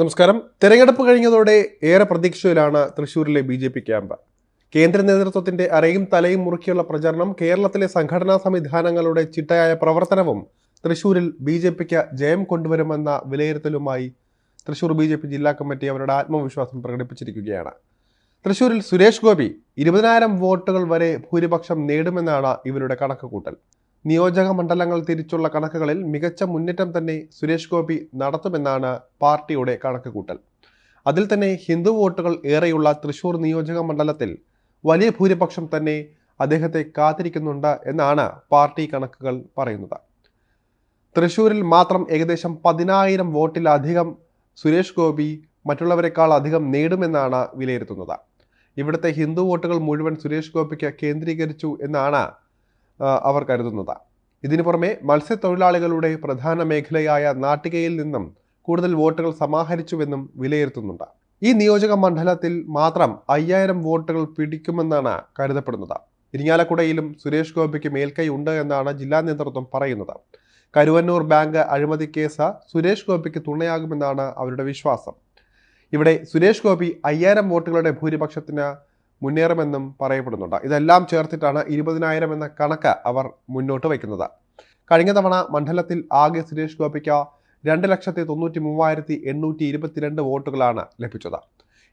നമസ്കാരം. തെരഞ്ഞെടുപ്പ് കഴിഞ്ഞതോടെ ഏറെ പ്രതീക്ഷയിലാണ് തൃശൂരിലെ ബി ജെ പി ക്യാമ്പ്. കേന്ദ്ര നേതൃത്വത്തിന്റെ അരയും തലയും മുറുക്കിയുള്ള പ്രചരണം കേരളത്തിലെ സംഘടനാ സംവിധാനങ്ങളുടെ ചിട്ടയായ പ്രവർത്തനവും തൃശൂരിൽ ബി ജെ പിക്ക് ജയം കൊണ്ടുവരുമെന്ന വിലയിരുത്തലുമായി തൃശൂർ ബി ജെ പി ജില്ലാ കമ്മിറ്റി അവരുടെ ആത്മവിശ്വാസം പ്രകടിപ്പിച്ചിരിക്കുകയാണ്. തൃശൂരിൽ സുരേഷ് ഗോപി ഇരുപതിനായിരം വോട്ടുകൾ വരെ ഭൂരിപക്ഷം നേടുമെന്നാണ് ഇവരുടെ കണക്കുകൂട്ടൽ. നിയോജക മണ്ഡലങ്ങൾ തിരിച്ചുള്ള കണക്കുകളിൽ മികച്ച മുന്നേറ്റം തന്നെ സുരേഷ് ഗോപി നടത്തുമെന്നാണ് പാർട്ടിയുടെ കണക്കുകൂട്ടൽ. അതിൽ തന്നെ ഹിന്ദു വോട്ടുകൾ ഏറെയുള്ള തൃശൂർ നിയോജക മണ്ഡലത്തിൽ വലിയ ഭൂരിപക്ഷം തന്നെ അദ്ദേഹത്തെ കാത്തിരിക്കുന്നുണ്ട് എന്നാണ് പാർട്ടി കണക്കുകൾ പറയുന്നത്. തൃശൂരിൽ മാത്രം ഏകദേശം പതിനായിരം വോട്ടിലധികം സുരേഷ് ഗോപി മറ്റുള്ളവരെക്കാൾ അധികം നേടുമെന്നാണ് വിലയിരുത്തുന്നത്. ഇവിടുത്തെ ഹിന്ദു വോട്ടുകൾ മുഴുവൻ സുരേഷ് ഗോപിക്ക് കേന്ദ്രീകരിച്ചു എന്നാണ് അവർ കരുതുന്നത്. ഇതിനു പുറമെ മത്സ്യത്തൊഴിലാളികളുടെ പ്രധാന മേഖലയായ നാട്ടികയിൽ നിന്നും കൂടുതൽ വോട്ടുകൾ സമാഹരിച്ചുവെന്നും വിലയിരുത്തുന്നുണ്ട്. ഈ നിയോജക മണ്ഡലത്തിൽ മാത്രം അയ്യായിരം വോട്ടുകൾ പിടിക്കുമെന്നാണ് കരുതപ്പെടുന്നത്. ഇരിങ്ങാലക്കുടയിലും സുരേഷ് ഗോപിക്ക് മേൽക്കൈ ഉണ്ട് എന്നാണ് ജില്ലാ നേതൃത്വം പറയുന്നത്. കരുവന്നൂർ ബാങ്ക് അഴിമതി കേസ് സുരേഷ് ഗോപിക്ക് തുണയാകുമെന്നാണ് അവരുടെ വിശ്വാസം. ഇവിടെ സുരേഷ് ഗോപി അയ്യായിരം വോട്ടുകളുടെ ഭൂരിപക്ഷത്തിന് മുന്നേറുമെന്നും പറയപ്പെടുന്നുണ്ട്. ഇതെല്ലാം ചേർത്തിട്ടാണ് ഇരുപതിനായിരം എന്ന കണക്ക് അവർ മുന്നോട്ട് വയ്ക്കുന്നത്. കഴിഞ്ഞ തവണ മണ്ഡലത്തിൽ ആകെ സുരേഷ് ഗോപിക്ക് രണ്ട് ലക്ഷത്തി തൊണ്ണൂറ്റി മൂവായിരത്തി എണ്ണൂറ്റി ഇരുപത്തിരണ്ട് വോട്ടുകളാണ് ലഭിച്ചത്.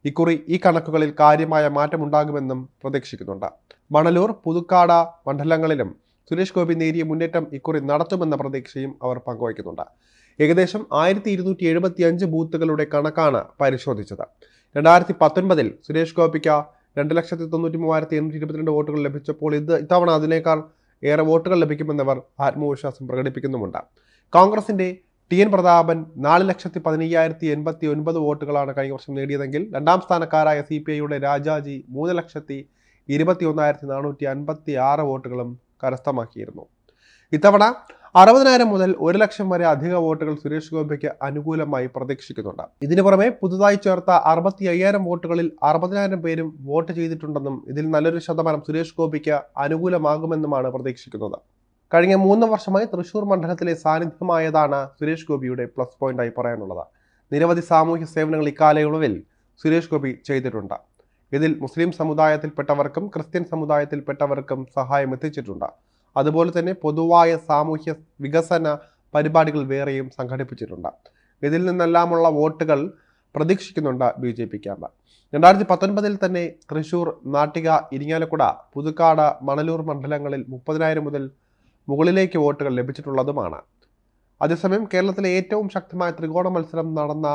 ഇക്കുറി ഈ കണക്കുകളിൽ കാര്യമായ മാറ്റമുണ്ടാകുമെന്നും പ്രതീക്ഷിക്കുന്നുണ്ട്. മണലൂർ പുതുക്കാട മണ്ഡലങ്ങളിലും സുരേഷ് ഗോപി നേരിയ മുന്നേറ്റം ഇക്കുറി നടത്തുമെന്ന പ്രതീക്ഷയും അവർ പങ്കുവയ്ക്കുന്നുണ്ട്. ഏകദേശം ആയിരത്തി ഇരുന്നൂറ്റി എഴുപത്തി അഞ്ച് ബൂത്തുകളുടെ കണക്കാണ് പരിശോധിച്ചത്. രണ്ടായിരത്തി പത്തൊൻപതിൽ സുരേഷ് ഗോപിക്ക് രണ്ട് ലക്ഷത്തി തൊണ്ണൂറ്റി മൂവായിരത്തി എണ്ണൂറ്റി ഇരുപത്തിരണ്ട് വോട്ടുകൾ ലഭിച്ചപ്പോൾ ഇത് ഇത്തവണ അതിനേക്കാൾ ഏറെ വോട്ടുകൾ ലഭിക്കുമെന്നവർ ആത്മവിശ്വാസം പ്രകടിപ്പിക്കുന്നുമുണ്ട്. കോൺഗ്രസിന്റെ ടി എൻ പ്രതാപൻ നാല് ലക്ഷത്തി പതിനയ്യായിരത്തി എൺപത്തി ഒൻപത് വോട്ടുകളാണ് കഴിഞ്ഞ വർഷം നേടിയതെങ്കിൽ രണ്ടാം സ്ഥാനക്കാരായ സി പി ഐയുടെ രാജാജി മൂന്ന് ലക്ഷത്തി ഇരുപത്തി ഒന്നായിരത്തി നാനൂറ്റി അൻപത്തി ആറ് വോട്ടുകളും കരസ്ഥമാക്കിയിരുന്നു. ഇത്തവണ അറുപതിനായിരം മുതൽ ഒരു ലക്ഷം വരെ അധിക വോട്ടുകൾ സുരേഷ് ഗോപിക്ക് അനുകൂലമായി പ്രതീക്ഷിക്കുന്നുണ്ട്. ഇതിനു പുറമെ പുതുതായി ചേർത്ത അറുപത്തി അയ്യായിരം വോട്ടുകളിൽ അറുപതിനായിരം പേരും വോട്ട് ചെയ്തിട്ടുണ്ടെന്നും ഇതിൽ നല്ലൊരു ശതമാനം സുരേഷ് ഗോപിക്ക് അനുകൂലമാകുമെന്നുമാണ് പ്രതീക്ഷിക്കുന്നത്. കഴിഞ്ഞ മൂന്ന് വർഷമായി തൃശൂർ മണ്ഡലത്തിലെ സാന്നിധ്യമായതാണ് സുരേഷ് ഗോപിയുടെ പ്ലസ് പോയിന്റായി പറയാനുള്ളത്. നിരവധി സാമൂഹ്യ സേവനങ്ങൾ ഇക്കാലയളവിൽ സുരേഷ് ഗോപി ചെയ്തിട്ടുണ്ട്. ഇതിൽ മുസ്ലിം സമുദായത്തിൽപ്പെട്ടവർക്കും ക്രിസ്ത്യൻ സമുദായത്തിൽപ്പെട്ടവർക്കും സഹായം എത്തിച്ചിട്ടുണ്ട്. അതുപോലെ തന്നെ പൊതുവായ സാമൂഹ്യ വികസന പരിപാടികൾ വേറെയും സംഘടിപ്പിച്ചിട്ടുണ്ട്. ഇതിൽ നിന്നെല്ലാമുള്ള വോട്ടുകൾ പ്രതീക്ഷിക്കുന്നുണ്ട് ബി ജെ പി ക്യാമ്പ്. രണ്ടായിരത്തി പത്തൊൻപതിൽ തന്നെ തൃശൂർ നാട്ടിക ഇരിങ്ങാലക്കുട പുതുക്കാട് മണലൂർ മണ്ഡലങ്ങളിൽ മുപ്പതിനായിരം മുതൽ മുകളിലേക്ക് വോട്ടുകൾ ലഭിച്ചിട്ടുള്ളതുമാണ്. അതേസമയം കേരളത്തിലെ ഏറ്റവും ശക്തമായ ത്രികോണ മത്സരം നടന്ന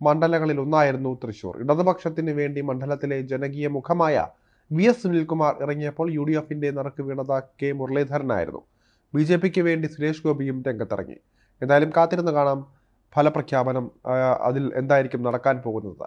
മണ്ഡലങ്ങളിൽ ഒന്നായിരുന്നു തൃശൂർ. ഇടതുപക്ഷത്തിന് വേണ്ടി മണ്ഡലത്തിലെ ജനകീയ മുഖമായ വി എസ് സുനിൽകുമാർ ഇറങ്ങിയപ്പോൾ യു ഡി എഫിന്റെ നറുക്ക് വീണത് കെ മുരളീധരനായിരുന്നു. ബി ജെ പിക്ക് വേണ്ടി സുരേഷ് ഗോപിയും രംഗത്തിറങ്ങി. എന്തായാലും കാത്തിരുന്ന് കാണാം ഫലപ്രഖ്യാപനം അതിൽ എന്തായിരിക്കും നടക്കാൻ പോകുന്നത്.